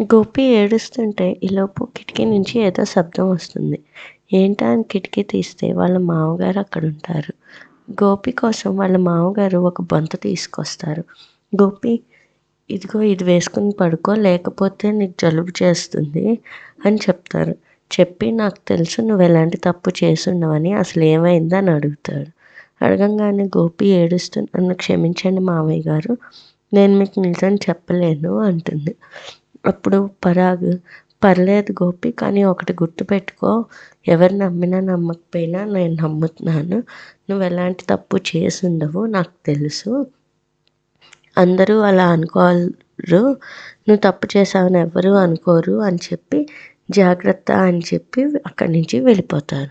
గోపి ఏడుస్తుంటే ఈలోపు కిటికీ నుంచి ఏదో శబ్దం వస్తుంది. ఏంటా అని కిటికీ తీస్తే వాళ్ళ మామగారు అక్కడ ఉంటారు గోపి కోసం వాళ్ళ మామగారు ఒక బొంత తీసుకొస్తారు. గోపి ఇదిగో ఇది వేసుకుని పడుకో లేకపోతే నీకు జలుబు చేస్తుంది అని చెప్తారు. చెప్పి నాకు తెలుసు నువ్వు ఎలాంటి తప్పు చేసున్నావని అసలు ఏమైంది అని అడుగుతాడు అడగంగానే గోపి ఏడుస్తూ నన్ను క్షమించండి మామయ్య గారు నేను మీకు నిజం చెప్పలేను అంటుంది. అప్పుడు పరాగ్ పర్లేదు గోపి కానీ ఒకటి గుర్తుపెట్టుకో ఎవరు నమ్మినా నమ్మకపోయినా నేను నమ్ముతున్నాను. నువ్వు ఎలాంటి తప్పు చేసి ఉండవు నాకు తెలుసు. అందరూ అలా అనుకోరు. నువ్వు తప్పు చేసావని ఎవరు అనుకోరు అని చెప్పి జాగ్రత్త అని చెప్పి అక్కడి నుంచి వెళ్ళిపోతారు.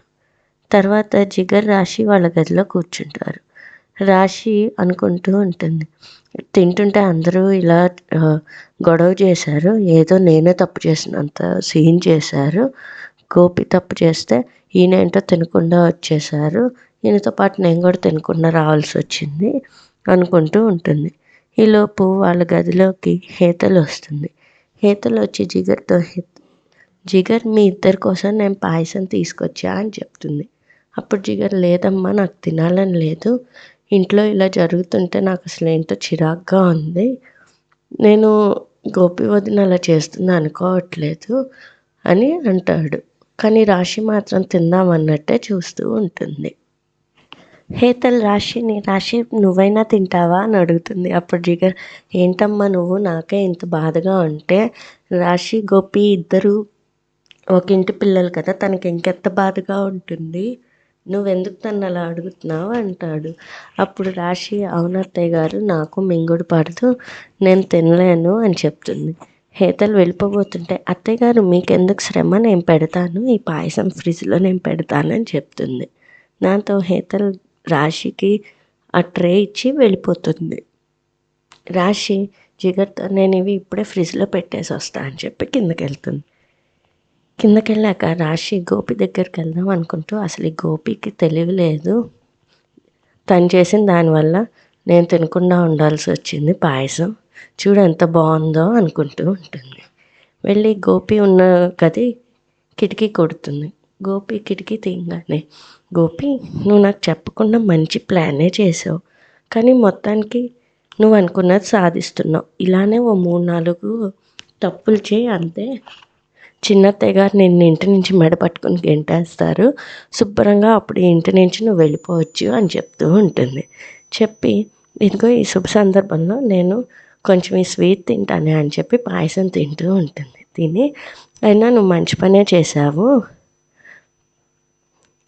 తర్వాత జిగర్ రాశి వాళ్ళ గదిలో కూర్చుంటారు. రాశి అనుకుంటూ ఉంటుంది. తింటుంటే అందరూ ఇలా గొడవ చేశారు. ఏదో నేనే తప్పు చేసినంత సీన్ చేశారు. గోపి తప్పు చేస్తే ఈయన ఏంటో తినకుండా వచ్చేసారు ఈయనతో పాటు నేను కూడా తినకుండా రావాల్సి వచ్చింది అనుకుంటూ ఉంటుంది. ఈలోపు వాళ్ళ గదిలోకి హేతలు వస్తుంది. హేతలు వచ్చి జిగర్తో జిగర్ మీ ఇద్దరి కోసం నేను పాయసం తీసుకొచ్చా అని చెప్తుంది. అప్పుడు జిగర్ లేదమ్మా నాకు తినాలని లేదు. ఇంట్లో ఇలా జరుగుతుంటే నాకు అసలు ఏంటో చిరాగ్గా ఉంది. నేను గోపి వదిన అలా చేస్తుంది అనుకోవట్లేదు అని అంటాడు. కానీ రాశి మాత్రం తిందామన్నట్టే చూస్తూ ఉంటుంది. హేతల్ రాశిని రాశి నువ్వైనా తింటావా అని అడుగుతుంది. అప్పుడు జిగర్ ఏంటమ్మా నువ్వు? నాకే ఇంత బాధగా ఉంటే రాశి గోపి ఇద్దరు ఒక ఇంటి పిల్లలు కదా తనకి ఇంకెంత బాధగా ఉంటుంది? నువ్వెందుకు తను అలా అడుగుతున్నావు? అంటాడు. అప్పుడు రాశి అవునత్తయ్య గారు నాకు మింగుడు పడుతూ నేను తినలేను అని చెప్తుంది. హేతలు వెళ్ళిపోబోతుంటే అత్తయ్య గారు మీకెందుకు శ్రమ? నేను పెడతాను ఈ పాయసం ఫ్రిడ్జ్లో నేను పెడతానని చెప్తుంది. దాంతో హేతల్ రాశికి ఆ ట్రే ఇచ్చి వెళ్ళిపోతుంది. రాశి జిగర్తో నేను ఇవి ఇప్పుడే ఫ్రిడ్జ్లో పెట్టేసి వస్తా అని చెప్పి కిందకి వెళ్తుంది కిందకెళ్ళాక రాశి గోపి దగ్గరికి వెళ్దాం అనుకుంటూ అసలు ఈ గోపికి తెలివి లేదు. తను చేసిన దానివల్ల నేను తినకుండా ఉండాల్సి వచ్చింది పాయసం. చూడు ఎంత బాగుందో అనుకుంటూ ఉంటుంది. వెళ్ళి గోపి ఉన్న గది కిటికీ కొడుతుంది. గోపి కిటికీ తీయగానే గోపి నువ్వు నాకు చెప్పకుండా మంచి ప్లానే చేసావు. కానీ మొత్తానికి నువ్వు అనుకున్నది సాధిస్తున్నావు. ఇలానే ఓ మూడు నాలుగు తప్పులు చేయి అంతే. చిన్నత్తయ్య గారు నిన్ను ఇంటి నుంచి మెడ పట్టుకుని గెంటేస్తారు. శుభ్రంగా అప్పుడు ఇంటి నుంచి నువ్వు వెళ్ళిపోవచ్చు అని చెప్తూ ఉంటుంది. చెప్పి ఇదిగో ఈ శుభ సందర్భంలో నేను కొంచెం ఈ స్వీట్ తింటానే అని చెప్పి పాయసం తింటూ ఉంటుంది. తిని అయినా నువ్వు మంచి పనే చేసావు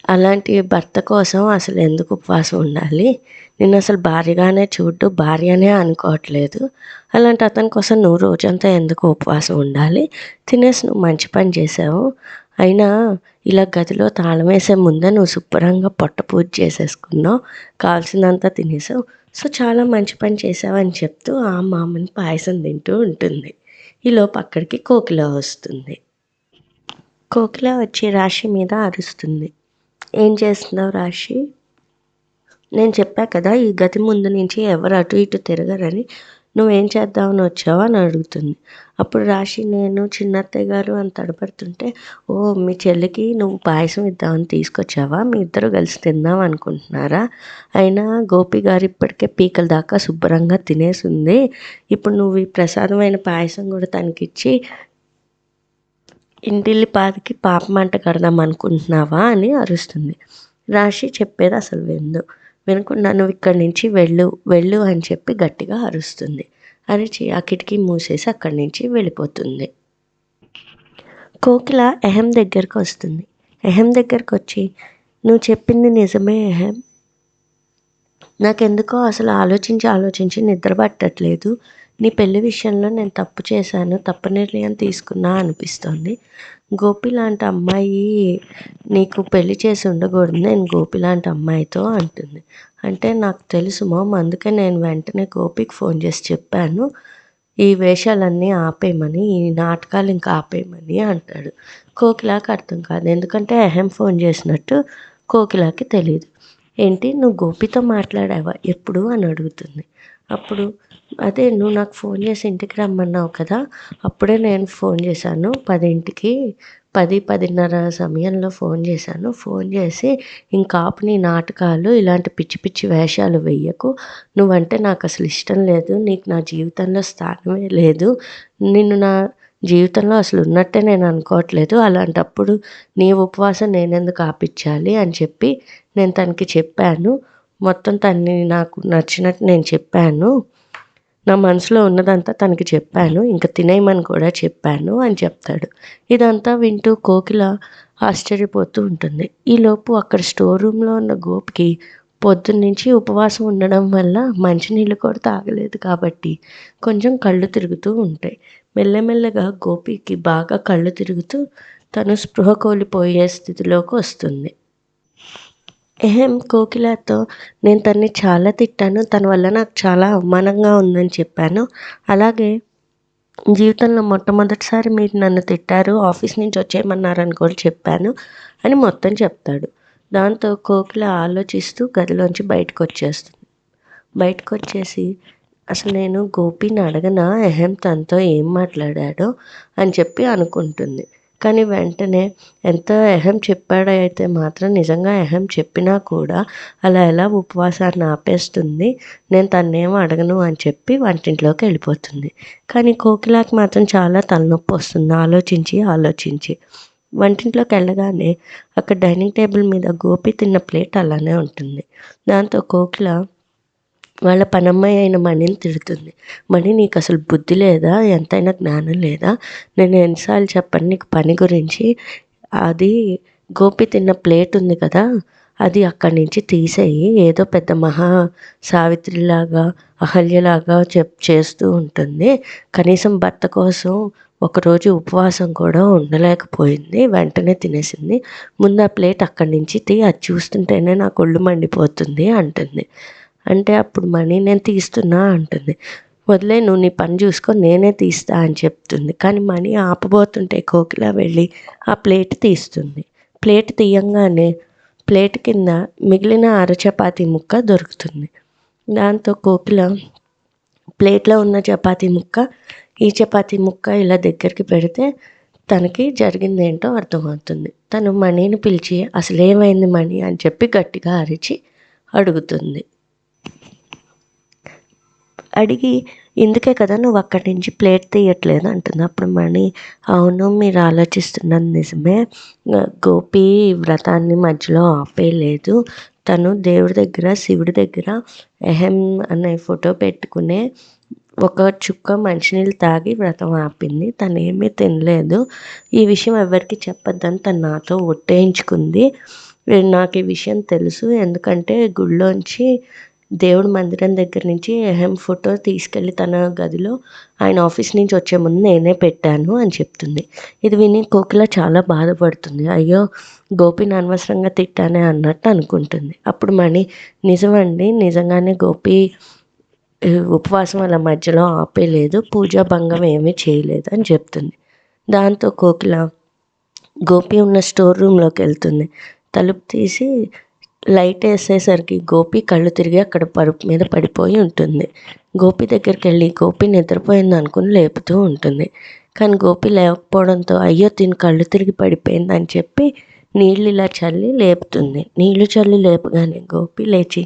అలాంటి భర్త కోసం అసలు ఎందుకు ఉపవాసం ఉండాలి? నిన్ను అసలు భార్యగానే చూడ్డు భార్యనే అనుకోవట్లేదు. అలాంటి అతని కోసం నువ్వు రోజంతా ఎందుకు ఉపవాసం ఉండాలి? తినేసి నువ్వు మంచి పని చేసావు. అయినా ఇలా గదిలో తాళం వేసే ముందే నువ్వు శుభ్రంగా పొట్ట పూజ చేసేసుకున్నావు. కావాల్సినంత తినేసావు. సో చాలా మంచి పని చేసావని చెప్తూ ఆ మామని పాయసం తింటూ ఉంటుంది. ఈలోపు అక్కడికి కోకిల వస్తుంది. కోకిల వచ్చి రాశి మీద అరుస్తుంది. ఏం చేస్తున్నావు రాశి? నేను చెప్పా కదా ఈ గతి ముందు నుంచి ఎవరు అటు ఇటు తిరగరని. నువ్వేం చేద్దామని వచ్చావు అని అడుగుతుంది. అప్పుడు రాశి నేను చిన్నత్తయ్య గారు అని తడబడుతుంటే ఓ మీ చెల్లికి నువ్వు పాయసం ఇద్దామని తీసుకొచ్చావా? మీ ఇద్దరు కలిసి తిందాం అనుకుంటున్నారా? అయినా గోపి గారు ఇప్పటికే పీకల దాకా శుభ్రంగా తినేసి ఉంది ఇప్పుడు నువ్వు ఈ ప్రసాదమైన పాయసం కూడా తనకిచ్చి ఇంటిల్లి పాదికి పాపమంట కడదాం అనుకుంటున్నావా అని అరుస్తుంది. రాశి చెప్పేది అసలు విందు. వినకుండా నువ్వు ఇక్కడి నుంచి వెళ్ళు వెళ్ళు అని చెప్పి గట్టిగా అరుస్తుంది. అరిచి ఆ కిటికీ మూసేసి అక్కడి నుంచి వెళ్ళిపోతుంది. కోకిల ఎహం దగ్గరకు వస్తుంది. ఎహం దగ్గరకు వచ్చి నువ్వు చెప్పింది నిజమే ఎహం నాకెందుకో అసలు ఆలోచించి ఆలోచించి నిద్ర పట్టట్లేదు. నీ పెళ్ళి విషయంలో నేను తప్పు చేశాను తప్పు నిర్ణయం తీసుకున్నా అనిపిస్తోంది. గోపి లాంటి అమ్మాయి నీకు పెళ్ళి చేసి ఉండకూడదు నేను గోపి లాంటి అమ్మాయితో అంటుంది. అంటే నాకు తెలుసు మామ్ అందుకే నేను వెంటనే గోపికి ఫోన్ చేసి చెప్పాను. ఈ వేషాలన్నీ ఆపేయమని ఈ నాటకాలు ఇంకా ఆపేయమని అంటాడు. కోకిలాకి అర్థం కాదు ఎందుకంటే అహం ఫోన్ చేసినట్టు కోకిలాకి తెలియదు ఏంటి నువ్వు గోపితో మాట్లాడావా? ఎప్పుడు? అని అడుగుతుంది. అప్పుడు అదే నువ్వు నాకు ఫోన్ చేసి ఇంటికి రమ్మన్నావు కదా అప్పుడే నేను ఫోన్ చేశాను. పదింటికి పది పదిన్నర సమయంలో ఫోన్ చేశాను. ఫోన్ చేసి ఇంకా ఆపు నీ నాటకాలు ఇలాంటి పిచ్చి పిచ్చి వేషాలు వెయ్యకు. నువ్వంటే నాకు అసలు ఇష్టం లేదు నీకు నా జీవితంలో స్థానమే లేదు. నిన్ను నా జీవితంలో అసలు ఉన్నట్టే నేను అనుకోవట్లేదు. అలాంటప్పుడు నీ ఉపవాసం నేనెందుకు ఆపించాలి? అని చెప్పి నేను తనకి చెప్పాను. మొత్తం తన్ని నాకు నచ్చినట్టు నేను చెప్పాను. నా మనసులో ఉన్నదంతా తనకి చెప్పాను. ఇంకా తినేయమని కూడా చెప్పాను అని చెప్తాడు. ఇదంతా వింటూ కోకిల ఆశ్చర్యపోతూ ఉంటుంది. ఈలోపు అక్కడ స్టోర్ రూమ్లో ఉన్న గోపికి పొద్దున్నుంచి ఉపవాసం ఉండడం వల్ల మంచినీళ్ళు కూడా తాగలేదు కాబట్టి కొంచెం కళ్ళు తిరుగుతూ ఉంటాయి. మెల్లమెల్లగా గోపికి బాగా కళ్ళు తిరుగుతూ తను స్పృహ కోల్పోయే స్థితిలోకి వస్తుంది. ఎహెం కోకిలతో నేను తన్ని చాలా తిట్టాను. తన వల్ల నాకు చాలా అవమానంగా ఉందని చెప్పాను. అలాగే జీవితంలో మొట్టమొదటిసారి మీరు నన్ను తిట్టారు. ఆఫీస్ నుంచి వచ్చేయమన్నారని కూడా చెప్పాను అని మొత్తం చెప్తాడు. దాంతో కోకిల ఆలోచిస్తూ గదిలోంచి బయటకు వచ్చేస్తుంది. బయటకు వచ్చేసి అసలు నేను గోపిని అడగనా? ఎహెం తనతో ఏం మాట్లాడాడో? అని చెప్పి అనుకుంటుంది. కానీ వెంటనే ఎంత అహం చెప్పాడో అయితే మాత్రం నిజంగా అహం చెప్పినా కూడా అలా ఎలా ఉపవాసాన్ని ఆపేస్తుంది నేను తన్నేమో అడగను అని చెప్పి వంటింట్లోకి వెళ్ళిపోతుంది. కానీ కోకిలాకి మాత్రం చాలా తలనొప్పి వస్తుంది. ఆలోచించి ఆలోచించి. వంటింట్లోకి వెళ్ళగానే అక్కడ డైనింగ్ టేబుల్ మీద గోపి తిన్న ప్లేట్ అలానే ఉంటుంది. దాంతో కోకిల వాళ్ళ పనమ్మాయి అయిన మణిని తిడుతుంది. మణి నీకు అసలు బుద్ధి లేదా? ఎంతైనా జ్ఞానం లేదా? నేను ఎన్నిసార్లు చెప్పను నీకు పని గురించి. అది గోపి తిన్న ప్లేట్ ఉంది కదా అది అక్కడి నుంచి తీసేయి. ఏదో పెద్ద మహా సావిత్రిలాగా అహల్యలాగా చెప్ చేస్తూ ఉంటుంది. కనీసం భర్త కోసం ఒకరోజు ఉపవాసం కూడా ఉండలేకపోయింది. వెంటనే తినేసింది. ముందు ఆ ప్లేట్ అక్కడి నుంచి తీ అది చూస్తుంటేనే నాకు ఒళ్ళు మండిపోతుంది అంటుంది. అంటే అప్పుడు మనీ నేను తీస్తున్నా అంటుంది. వదిలే నువ్వు నీ పని చూసుకో నేనే తీస్తా అని చెప్తుంది. కానీ మనీ ఆపబోతుంటే కోకిల వెళ్ళి ఆ ప్లేట్ తీస్తుంది. ప్లేట్ తీయంగానే ప్లేట్ కింద మిగిలిన అర చపాతీ ముక్క దొరుకుతుంది. దాంతో కోకిల ప్లేట్లో ఉన్న చపాతీ ముక్క ఈ చపాతీ ముక్క ఇలా దగ్గరికి పెడితే తనకి జరిగింది ఏంటో అర్థమవుతుంది. తను మణిని పిలిచి అసలు ఏమైంది మణి అని చెప్పి గట్టిగా అరిచి అడుగుతుంది. అడిగి ఇందుకే కదా నువ్వు అక్కడి నుంచి ప్లేట్ తీయట్లేదు అంటుంది. అప్పుడు మణి అవును మీరు ఆలోచిస్తున్నది నిజమే. గోపి వ్రతాన్ని మధ్యలో ఆపేయలేదు తను దేవుడి దగ్గర శివుడి దగ్గర ఎహెం అనే ఫోటో పెట్టుకునే ఒక చుక్క మంచినీళ్ళు తాగి వ్రతం ఆపింది. తను ఏమీ తినలేదు. ఈ విషయం ఎవరికి చెప్పొద్దని తను నాతో ఒట్టేయించుకుంది. నాకు ఈ విషయం తెలుసు. ఎందుకంటే గుళ్ళోంచి దేవుడి మందిరం దగ్గర నుంచి అహం ఫోటో తీసుకెళ్ళి తన గదిలో ఆయన ఆఫీస్ నుంచి వచ్చే ముందు నేనే పెట్టాను అని చెప్తుంది. ఇది విని కోకిల చాలా బాధపడుతుంది. అయ్యో గోపిని అనవసరంగా తిట్టానే అన్నట్టు అనుకుంటుంది. అప్పుడు మణి నిజమండి నిజంగానే గోపి ఉపవాసం అలా మధ్యలో ఆపేయలేదు పూజా భంగం ఏమీ చేయలేదు అని చెప్తుంది. దాంతో కోకిల గోపి ఉన్న స్టోర్ రూమ్లోకి వెళ్తుంది. తలుపు తీసి లైట్ వేసేసరికి గోపి కళ్ళు తిరిగి అక్కడ పరుపు మీద పడిపోయి ఉంటుంది. గోపి దగ్గరికి వెళ్ళి గోపి నిద్రపోయింది అనుకుని లేపుతూ ఉంటుంది. కానీ గోపి లేకపోవడంతో అయ్యో తిని కళ్ళు తిరిగి పడిపోయింది అని చెప్పి నీళ్ళు ఇలా చల్లి లేపుతుంది. నీళ్ళు చల్లి లేపగానే గోపి లేచి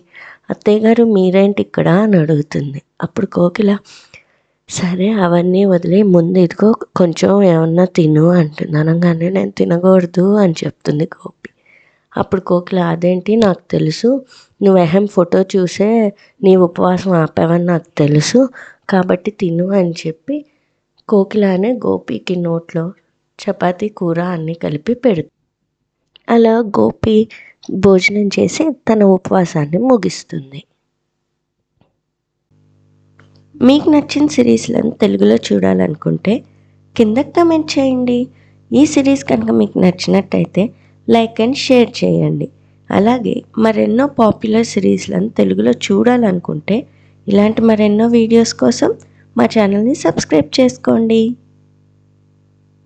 అత్తయ్య గారు మీరేంటి ఇక్కడ? అని అడుగుతుంది. అప్పుడు కోకిల సరే అవన్నీ వదిలి ముందు ఇదిగో కొంచెం ఏమన్నా తిను అంటుంది అనగానే నేను తినకూడదు అని చెప్తుంది గోపి. అప్పుడు కోకిల అదేంటి నాకు తెలుసు? నువ్వు అహం ఫోటో చూసే నీ ఉపవాసం ఆపావని నాకు తెలుసు. కాబట్టి తిను అని చెప్పి కోకిలానే గోపికి నోట్లో చపాతీ కూర అన్నీ కలిపి పెడు అలా గోపి భోజనం చేసి తన ఉపవాసాన్ని ముగిస్తుంది. మీకు నచ్చిన సిరీస్లను తెలుగులో చూడాలనుకుంటే కింద కమెంట్ చేయండి. ఈ సిరీస్ కనుక మీకు నచ్చినట్టయితే లైక్ అండ్ షేర్ చేయండి. అలాగే మరెన్నో పాపులర్ సిరీస్లను తెలుగులో చూడాలనుకుంటే ఇలాంటి మరెన్నో వీడియోస్ కోసం మా ఛానల్ని సబ్స్క్రైబ్ చేసుకోండి.